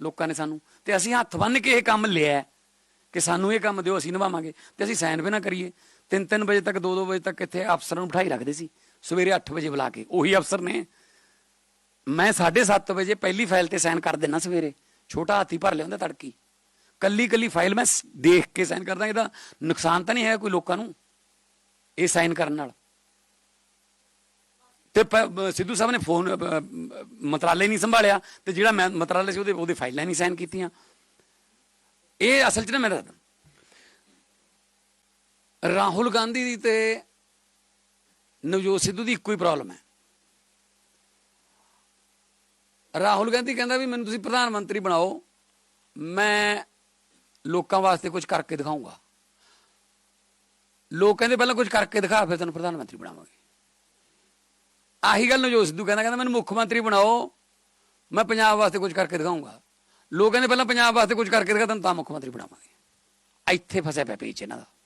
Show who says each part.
Speaker 1: ਲੋਕਾਂ ਨੇ ਸਾਨੂੰ। ਤੇ ਅਸੀਂ ਹੱਥ ਬੰਨ੍ਹ ਕੇ ਇਹ ਕੰਮ ਲਿਆ ਕਿ ਸਾਨੂੰ ਇਹ ਕੰਮ ਦਿਓ, ਅਸੀਂ ਨਿਭਾਵਾਂਗੇ। ਤੇ ਅਸੀਂ ਸਾਈਨ ਵੀ ਨਾ ਕਰੀਏ। 3-3 ਵਜੇ ਤੱਕ 2-2 ਵਜੇ ਤੱਕ ਇੱਥੇ ਅਫਸਰਾਂ ਨੂੰ ਬਿਠਾਈ ਰੱਖਦੇ ਸੀ। ਸਵੇਰੇ 8 ਵਜੇ ਬੁਲਾ ਕੇ। ਉਹੀ ਅਫਸਰ ਨੇ। ਮੈਂ 7:30 ਵਜੇ ਪਹਿਲੀ ਫਾਈਲ ਤੇ ਸਾਈਨ ਕਰ ਦੇਣਾ ਸਵੇਰੇ। ਛੋਟਾ ਹਾਥੀ ਭਰ ਲਿਆਉਂਦਾ ਤੜਕੀ। ਕੱਲੀ ਕੱਲੀ ਫਾਈਲ ਮੈਂ ਦੇਖ ਕੇ ਸਾਈਨ ਕਰਦਾ। ਇਹਦਾ ਨੁਕਸਾਨ ਤਾਂ ਨਹੀਂ ਹੈ ਕੋਈ ਲੋਕਾਂ ਨੂੰ? ਇਹ ਸਾਈਨ ਕਰਨ ਨਾਲ। ਤੇ ਪ- ਸਿੱਧੂ ਸਾਹਿਬ ਨੇ ਫੋਨ ਅ, ਅ, ਮੰਤਰਾਲੇ ਨਹੀਂ ਸੰਭਾਲਿਆ ਤੇ ਜਿਹੜਾ ਮੈਂ ਮੰਤਰਾਲੇ ਸੀ ਉਹਦੇ ਉਹਦੇ ਫਾਈਲਾਂ ਨਹੀਂ ਸਾਈਨ ਕੀਤੀਆਂ। ਇਹ ਅਸਲ 'ਚ ਨਾ ਮੈਂ ਦੱਸਦਾ। ਰਾਹੁਲ ਗਾਂਧੀ ਦੀ ਤੇ ਨਵਜੋਤ ਸਿੱਧੂ ਦੀ ਇੱਕੋ ਹੀ ਪ੍ਰੋਬਲਮ ਹੈ। ਰਾਹੁਲ ਗਾਂਧੀ ਕਹਿੰਦਾ ਵੀ ਮੈਨੂੰ ਤੁਸੀਂ ਪ੍ਰਧਾਨ ਮੰਤਰੀ ਬਣਾਓ ਮੈਂ ਲੋਕਾਂ ਵਾਸਤੇ ਕੁਝ ਕਰਕੇ ਦਿਖਾਊਂਗਾ। ਲੋਕ ਕਹਿੰਦੇ ਪਹਿਲਾਂ ਕੁਝ ਕਰਕੇ ਦਿਖਾ ਫਿਰ ਤੈਨੂੰ ਪ੍ਰਧਾਨ ਮੰਤਰੀ ਬਣਾਵਾਂਗੇ। ਆਹੀ ਗੱਲ ਨਵਜੋਤ ਸਿੱਧੂ ਕਹਿੰਦਾ ਕਹਿੰਦਾ ਮੈਨੂੰ ਮੁੱਖ ਮੰਤਰੀ ਬਣਾਓ, ਮੈਂ ਪੰਜਾਬ ਵਾਸਤੇ ਕੁਝ ਕਰਕੇ ਦਿਖਾਊਂਗਾ ਲੋਕ ਕਹਿੰਦੇ ਪਹਿਲਾਂ ਪੰਜਾਬ ਵਾਸਤੇ ਕੁਝ ਕਰਕੇ ਦਿਖਾ, ਤੈਨੂੰ ਤਾਂ ਮੁੱਖ ਮੰਤਰੀ ਬਣਾਵਾਂਗੇ। ਇੱਥੇ ਫਸਿਆ ਪਿਆ ਪੇਚ ਇਹਨਾਂ ਦਾ।